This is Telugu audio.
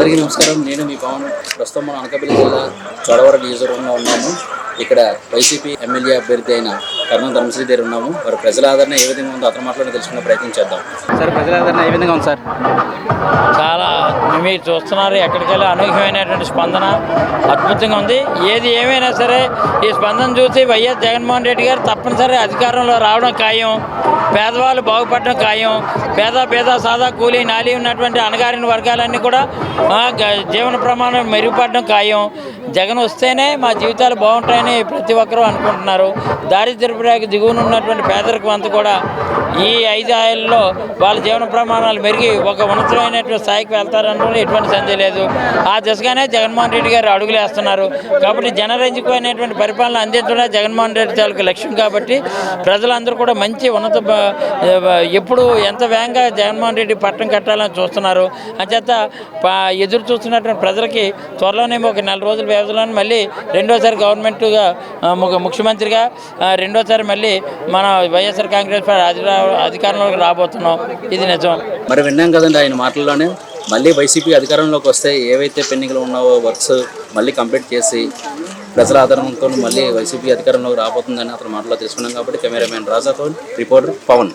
అందరికీ నమస్కారం. నేను మీ పవన్. ప్రస్తుతం మనం అనకాపల్లి జిల్లా చోడవరం నియోజకవర్గంలో ఉన్నాము. ఇక్కడ వైసీపీ ఎమ్మెల్యే అభ్యర్థి అయిన కర్ణం ధర్మశ్రీ దగ్గర ఉన్నాము. వారి ప్రజల ఆదరణ ఏ విధంగా ఉందో అతని మాటలో తెలుసుకునే ప్రయత్నం చేద్దాం. సార్ ప్రజల ఆదరణ ఏ విధంగా ఉంది సార్? చాలా మీరు చూస్తున్నారు ఎక్కడికెళ్ళి అనూహ్యమైనటువంటి స్పందన అద్భుతంగా ఉంది. ఏది ఏమైనా సరే ఈ స్పందన చూసి వైఎస్ జగన్మోహన్ రెడ్డి గారు తప్పనిసరి అధికారంలో రావడం ఖాయం పేదవాళ్ళు బాగుపడడం ఖాయం పేద పేద సాదా కూలీ నాలి ఉన్నటువంటి అణగారిన వర్గాలన్నీ కూడా జీవన ప్రమాణం మెరుగుపడడం ఖాయం. జగన్ వస్తేనే మా జీవితాలు బాగుంటాయని ప్రతి ఒక్కరూ అనుకుంటున్నారు. దారిద్ర్యపు రేఖ దిగువన ఉన్నటువంటి పేదరికం అంతా కూడా ఈ ఐదు ఆయల్లో వాళ్ళ జీవన ప్రమాణాలు మెరిగి ఒక ఉన్నతమైనటువంటి స్థాయికి వెళ్తారనడంలో ఎటువంటి సందేహం లేదు. ఆ దిశగానే జగన్మోహన్ రెడ్డి గారు అడుగులు వేస్తున్నారు. కాబట్టి జనరంజకమైనటువంటి పరిపాలన అందించడం జగన్మోహన్ రెడ్డి తాలూకు లక్ష్యం కాబట్టి ప్రజలందరూ కూడా మంచి ఉన్నత ఎప్పుడు ఎంత వేగంగా జగన్మోహన్ రెడ్డి పట్టం కట్టాలని చూస్తున్నారు. అంచేత ఎదురు చూస్తున్నటువంటి ప్రజలకి త్వరలోనే ఒక నెల రోజుల వ్యవధిలోనే మళ్ళీ రెండోసారి గవర్నమెంట్గా ముఖ్యమంత్రిగా రెండోసారి మళ్ళీ మన వైఎస్ఆర్ కాంగ్రెస్ పార్టీ అధికారంలోకి రాబోతున్నాం. ఇది నిజం. మరి విన్నాం కదండి ఆయన మాటల్లోనే మళ్ళీ వైసీపీ అధికారంలోకి వస్తే ఏవైతే పెండింగ్లు ఉన్నావో వర్క్స్ మళ్ళీ కంప్లీట్ చేసి ప్రజల ఆధారంతో మళ్ళీ వైసీపీ అధికారంలోకి రాబోతుందని అతని మాటలో తెలుసుకున్నాం కాబట్టి కెమెరామెన్ రాజాతో రిపోర్టర్ పవన్.